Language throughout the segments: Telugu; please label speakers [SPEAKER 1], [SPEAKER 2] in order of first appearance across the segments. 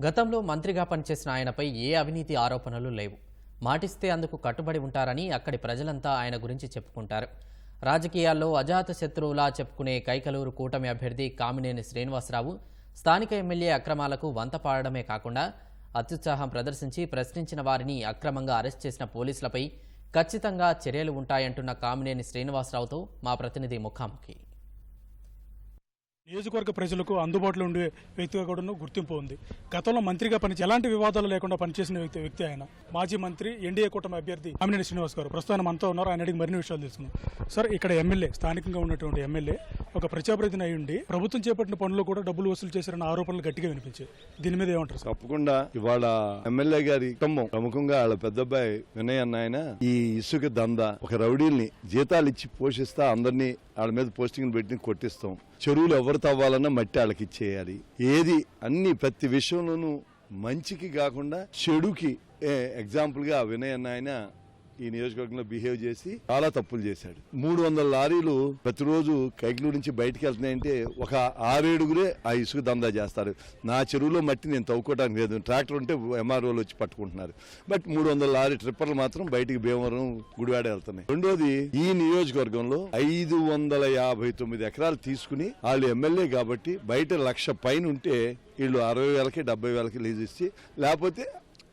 [SPEAKER 1] గతంలో మంత్రిగా పనిచేసిన ఆయనపై ఏ అవినీతి ఆరోపణలు లేవు. మాటిస్తే అందుకు కట్టుబడి ఉంటారని అక్కడి ప్రజలంతా ఆయన గురించి చెప్పుకుంటారు. రాజకీయాల్లో అజాత శత్రువులా చెప్పుకునే కైకలూరు కూటమి అభ్యర్థి కామినేని శ్రీనివాసరావు స్థానిక ఎమ్మెల్యే అక్రమాలకు వంత పాడడమే కాకుండా అత్యుత్సాహం ప్రదర్శించి ప్రశ్నించిన వారిని అక్రమంగా అరెస్ట్ చేసిన పోలీసులపై ఖచ్చితంగా చర్యలు ఉంటాయంటున్న కామినేని శ్రీనివాసరావుతో మా ప్రతినిధి ముఖాముఖి.
[SPEAKER 2] నియోజకవర్గ ప్రజలకు అందుబాటులో ఉండే వ్యక్తిగా కూడా గుర్తింపు ఉంది. గతంలో మంత్రిగా పనిచే ఎలాంటి వివాదాలు లేకుండా పనిచేసిన వ్యక్తి వ్యక్తి ఆయన. మాజీ మంత్రి ఎన్డీఏ కూటమి అభ్యర్థి అమినేని శ్రీనివాస్ గారు. ప్రస్తుతం మనతో ఉన్నారు. ఆయన అడిగి మరిన్ని విషయాలు తెలుసుకున్నాం సార్ ఇక్కడ ఎమ్మెల్యే స్థానికంగా ఉన్నటువంటి ఎమ్మెల్యే ఒక ప్రజాప్రతిని అయ్యుండి ప్రభుత్వం చేపట్టిన పనులు కూడా డబ్బులు వసూలు చేశారన్న ఆరోపణలు గట్టిగా వినిపించాయి. దీని మీద ఏమంటారు సార్?
[SPEAKER 3] తప్పకుండా ఇవాళ ఎమ్మెల్యే గారి కుటుంబం ప్రముఖంగా వాళ్ళ పెద్దబ్బాయి వినయ్ అన్న ఆయన ఈ ఇసుక దంద ఒక రౌడీల్ని జీతాలు ఇచ్చి పోషిస్తా అందరినీ వాళ్ళ మీద పోస్టింగ్ పెట్టి కొట్టిస్తాం. చెరువులు ఎవరు తవ్వాలన్నా మట్టి వాళ్ళకి ఇచ్చేయాలి. ఏది అన్ని ప్రతి విషయంలోనూ మంచికి కాకుండా చెడుకి ఎగ్జాంపుల్గా వినయ్ అన్న ఆయన ఈ నియోజకవర్గంలో బిహేవ్ చేసి చాలా తప్పులు చేశాడు. మూడు వందల లారీలు ప్రతిరోజు కైకిలూరు నుంచి బయటికి వెళ్తున్నాయంటే ఒక ఆరేడుగురే ఆ ఇసుక దందా చేస్తారు. నా చెరువులో మట్టి నేను తవ్వుకోవడానికి లేదు. ట్రాక్టర్ ఉంటే ఎంఆర్ఓలు వచ్చి పట్టుకుంటున్నారు. బట్ మూడు వందల లారీ ట్రిప్పర్లు మాత్రం బయటికి భీమవరం గుడివాడ వెళ్తున్నాయి. రెండోది ఈ నియోజకవర్గంలో ఐదు వందల యాభై తొమ్మిది ఎకరాలు తీసుకుని వాళ్ళు ఎమ్మెల్యే కాబట్టి బయట లక్ష పైన ఉంటే వీళ్ళు అరవై వేలకి డెబ్బై వేలకి లీజ్ ఇచ్చి లేకపోతే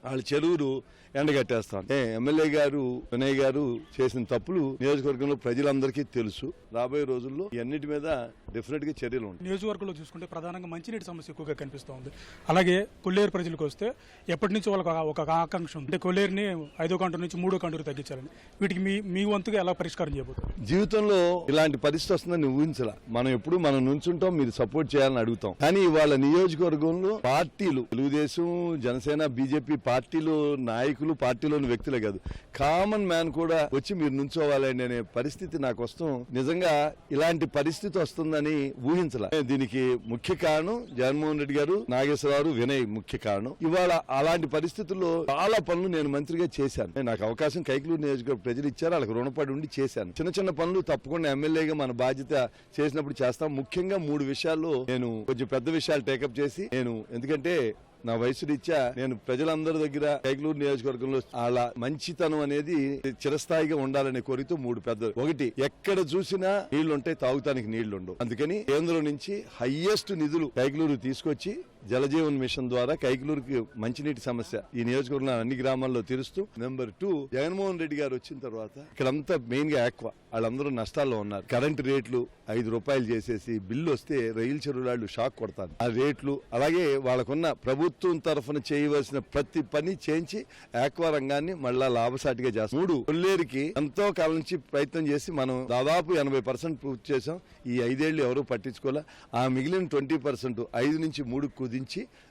[SPEAKER 3] వాళ్ళ చెరువులు ఎండగట్టేస్తాను. ఏ ఎమ్మెల్యే గారు వినయ్ గారు చేసిన తప్పులు నియోజకవర్గంలో ప్రజలందరికీ తెలుసు. రాబోయే రోజుల్లో ఇవన్నిటి మీద డెఫినెట్గా చర్యలు ఉంటాయి.
[SPEAKER 2] నియోజకవర్గంలో చూసుకుంటే ప్రధానంగా మంచినీటి సమస్య ఎక్కువగా కనిపిస్తూ ఉంది. అలాగే కొల్లేరు ప్రజలకు వస్తే ఎప్పటి నుంచి వాళ్ళకి ఒక- ఆకాంక్ష ఉంది. అంటే కొల్లేరుని ఐదో కంటూరు నుంచి మూడో కంటూరు తగ్గించాలని. వీటికి మీ మీ వంతుగా ఎలా పరిష్కారం చేయబోతున్నారు?
[SPEAKER 3] జీవితంలో ఇలాంటి పరిస్థితి వస్తుందని ఊహించలా. మనం ఎప్పుడు మనం నుంచుంటాం మీరు సపోర్ట్ చేయాలని అడుగుతాం. కానీ వాళ్ళ నియోజకవర్గంలో పార్టీలు తెలుగుదేశం జనసేన బీజేపీ పార్టీలు నాయకులు పార్టీలోని వ్యక్తులే కాదు. కామన్ మ్యాన్ కూడా వచ్చి మీరు నుంచోవాలండి అనే పరిస్థితి నాకు వస్తాం నిజంగా ఇలాంటి పరిస్థితి వస్తుందని ఊహించలా. దీనికి ముఖ్య కారణం జగన్మోహన్ రెడ్డి గారు నాగేశ్వరరావు వినయ్ ముఖ్య కారణం. ఇవాళ అలాంటి పరిస్థితుల్లో చాలా పనులు నేను మంత్రిగా చేశాను. నాకు అవకాశం కైకులూరు నియోజకవర్గ ప్రజలు ఇచ్చారు వాళ్ళకి రుణపడి ఉండి చేశాను. చిన్న చిన్న పనులు తప్పకుండా ఎమ్మెల్యేగా మన బాధ్యత చేసినప్పుడు చేస్తాం. ముఖ్యంగా మూడు విషయాల్లో నేను కొంచెం పెద్ద విషయాలు టేకప్ చేసి నేను ఎందుకంటే నా వయసు రీత్యా నేను ప్రజలందరి దగ్గర కైకలూరు నియోజకవర్గంలో అలా మంచితనం అనేది చిరస్థాయిగా ఉండాలనే కోరికతో మూడు పెద్దలు. ఒకటి ఎక్కడ చూసినా నీళ్ళుంటాయి తాగుతానికి నీళ్ళుండవు. అందుకని కేంద్రం నుంచి హైయెస్ట్ నిధులు కైకలూరు తీసుకొచ్చి జలజీవన్ మిషన్ ద్వారా కైకలూరుకి మంచినీటి సమస్య ఈ నియోజకవర్గంలో అన్ని గ్రామాల్లో తీరుస్తూ నెంబర్ టూ జగన్మోహన్ రెడ్డి గారు వచ్చిన తర్వాత ఇక్కడంతా మెయిన్గా ఆక్వా వాళ్ళందరూ నష్టాల్లో ఉన్నారు. కరెంట్ రేట్లు ఐదు రూపాయలు చేసేసి బిల్లు వస్తే రైలు చెరువులాళ్ళు షాక్ కొడతారు. ఆ రేట్లు అలాగే వాళ్ళకున్న ప్రభుత్వం తరఫున చేయవలసిన ప్రతి పని చేయించి ఆక్వా రంగాన్ని మళ్ళా లాభసాటిగా చేస్తాం. మూడు కొల్లేరుకి ఎంతో కాలం నుంచి ప్రయత్నం చేసి మనం దాదాపు ఎనభై పర్సెంట్ పూర్తి చేసాం ఈ ఐదేళ్ళు ఎవరూ పట్టించుకోలే. ఆ మిగిలిన ట్వంటీ పర్సెంట్ ఐదు నుంచి మూడు కుది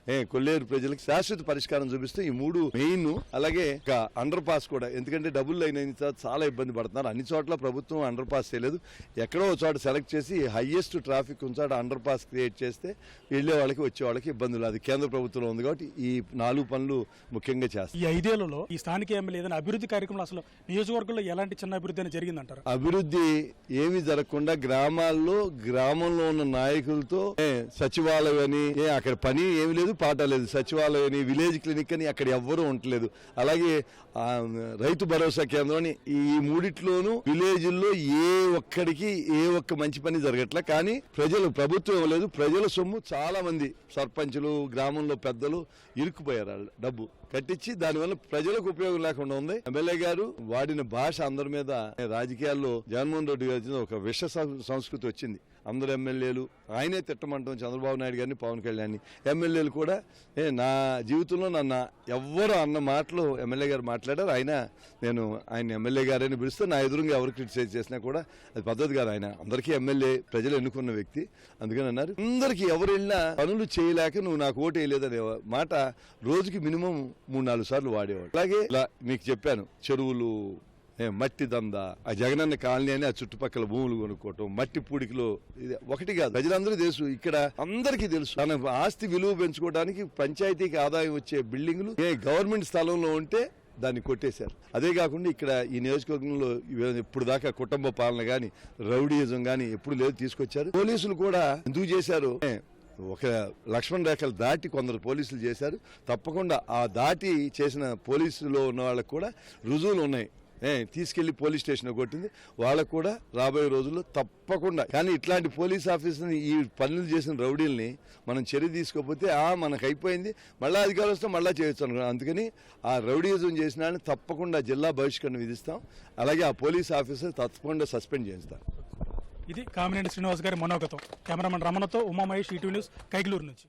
[SPEAKER 3] ఏ, కొల్లేరు ప్రజలకు శాశ్వత పరిష్కారం చూపిస్తూ ఈ మూడు మెయిన్ అలాగే అండర్ పాస్ కూడా. ఎందుకంటే డబుల్ లైన్ అయిన తర్వాత చాలా ఇబ్బంది పడుతున్నారు. అన్ని చోట్ల ప్రభుత్వం అండర్ పాస్ చేయలేదు. ఎక్కడో ఒక చోట సెలెక్ట్ చేసి హైయెస్ట్ ట్రాఫిక్ ఉన్న చోట అండర్ పాస్ క్రియేట్ చేస్తే వెళ్ళే వాళ్ళకి వచ్చే వాళ్ళకి ఇబ్బందులు. అది కేంద్ర ప్రభుత్వంలో ఉంది కాబట్టి ఈ నాలుగు పనులు ముఖ్యంగా చేస్తాం
[SPEAKER 2] ఈ ఐదేళ్ళలో ఈ స్థానిక ఎమ్మెల్యే ఏదైనా అభివృద్ధి కార్యక్రమాలు అసలు నియోజకవర్గంలో ఎలాంటి చిన్న అభివృద్ధి అయినా జరిగిందంటారు?
[SPEAKER 3] అభివృద్ధి ఏమి జరగకుండా గ్రామాల్లో గ్రామంలో ఉన్న నాయకులతో సచివాలయం అని అక్కడ పని ఏమి లేదు పాట లేదు. సచివాలయం అని విలేజ్ క్లినిక్ అని అక్కడ ఎవ్వరూ ఉండలేదు. అలాగే రైతు భరోసా కేంద్రం అని ఈ మూడిట్లోనూ విలేజ్ల్లో ఏ ఒక్కడికి ఏ ఒక్క మంచి పని జరగట్లే. కానీ ప్రజలు ప్రభుత్వం ఇవ్వలేదు. ప్రజల సొమ్ము చాలా మంది సర్పంచులు గ్రామంలో పెద్దలు ఇరుక్కుపోయారు. డబ్బు కట్టించి దానివల్ల ప్రజలకు ఉపయోగం లేకుండా ఉంది. ఎమ్మెల్యే గారు వాడిన భాష అందరి మీద రాజకీయాల్లో జగన్మోహన్ రెడ్డి గారి ఒక విష సం- సంస్కృతి వచ్చింది. అందరు ఎమ్మెల్యేలు ఆయనే తిట్టమంటాం చంద్రబాబు నాయుడు గారిని పవన్ కళ్యాణ్ ఎమ్మెల్యేలు కూడా ఏ నా జీవితంలో నన్ను ఎవ్వరు అన్న మాటలు ఎమ్మెల్యే గారు మాట్లాడారు. ఆయన నేను ఆయన ఎమ్మెల్యే గారని పిలిస్తే నా ఎదురుగా ఎవరు క్రిటిసైజ్ చేసినా కూడా అది పద్ధతి కాదు ఆయన. అందరికీ ఎమ్మెల్యే ప్రజలు ఎన్నుకున్న వ్యక్తి. అందుకని అన్నారు. అందరికీ ఎవరు వెళ్ళినా పనులు చేయలేక నువ్వు నాకు ఓటు వేయలేదనే మాట రోజుకి మినిమం మూడు నాలుగు సార్లు వాడేవాడు. అలాగే ఇలా మీకు చెప్పాను చెరువులు మట్టి దంద ఆ జగనన్న కాలనీ అని ఆ చుట్టుపక్కల భూములు కొనుక్కోవటం మట్టి పూడికలో ఇది ఒకటి కాదు. ప్రజలందరూ తెలుసు ఇక్కడ అందరికీ తెలుసు. తన ఆస్తి విలువ పెంచుకోవడానికి పంచాయతీకి ఆదాయం వచ్చే బిల్డింగ్లు ఏ గవర్నమెంట్ స్థలంలో ఉంటే దాన్ని కొట్టేశారు. అదే కాకుండా ఇక్కడ ఈ నియోజకవర్గంలో ఇవి- ఇప్పుడు దాకా కుటుంబ పాలన గాని రౌడీయిజం గాని ఎప్పుడు లేదు తీసుకొచ్చారు. పోలీసులు కూడా ఎందుకు చేశారు? ఒక లక్ష్మణ్ రేఖలు దాటి కొందరు పోలీసులు చేశారు. తప్పకుండా ఆ దాటి చేసిన పోలీసులో ఉన్న వాళ్ళకు కూడా రుజువులు ఉన్నాయి. ఏ, తీసుకెళ్ళి పోలీస్ స్టేషన్ కొట్టింది. వాళ్ళకు కూడా రాబోయే రోజుల్లో తప్పకుండా. కానీ ఇట్లాంటి పోలీస్ ఆఫీసర్ని ఈ పనులు చేసిన రౌడీల్ని మనం చర్య తీసుకోకపోతే ఆ మనకు అయిపోయింది. మళ్ళీ అధికారులు వస్తే మళ్ళీ చేయొచ్చు అనుకున్నాం. అందుకని ఆ రౌడీజం చేసిన తప్పకుండా జిల్లా బహిష్కరణ విధిస్తాం. అలాగే ఆ పోలీస్ ఆఫీసర్ తప్పకుండా సస్పెండ్ చేస్తాం
[SPEAKER 2] ఇది కామినేని శ్రీనివాస్ గారి మనోగతం. కెమెరామెన్ రమణతో ఉమామహేష్ ఈటీవీ న్యూస్ కైగలూరు నుంచి.